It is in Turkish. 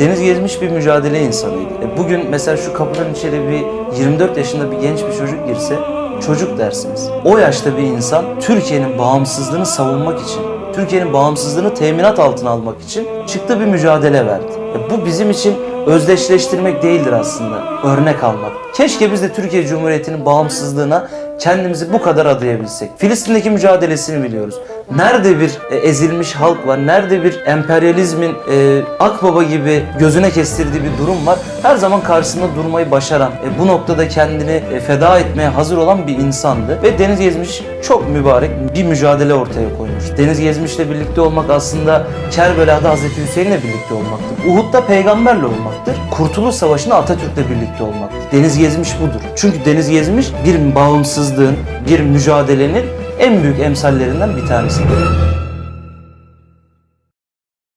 Deniz gezmiş bir mücadele insanıydı. E, Bugün mesela şu kapıdan içeri bir 24 yaşında bir genç bir çocuk girse çocuk dersiniz. O yaşta bir insan Türkiye'nin bağımsızlığını savunmak için, Türkiye'nin bağımsızlığını teminat altına almak için çıktı bir mücadele verdi. E, Bu bizim için özdeşleştirmek değildir aslında. Örnek almak. Keşke biz de Türkiye Cumhuriyeti'nin bağımsızlığına kendimizi bu kadar adayabilsek. Filistin'deki mücadelesini biliyoruz. Nerede bir e, ezilmiş halk var, nerede bir emperyalizmin e, akbaba gibi gözüne kestirdiği bir durum var. Her zaman karşısında durmayı başaran, e, bu noktada kendini e, feda etmeye hazır olan bir insandı. Ve Deniz Gezmiş çok mübarek bir mücadele ortaya koymuş. Deniz Gezmiş'le birlikte olmak aslında Kerbela'da Hazreti Hüseyin'le birlikte olmaktır. Uhud'da peygamberle olmaktır. Kurtuluş Savaşı'nda Atatürk'le birlikte olmaktır. Deniz Gezmiş budur. Çünkü Deniz Gezmiş bir bağımsızlığın, bir mücadelenin en büyük emsallerinden bir tanesidir.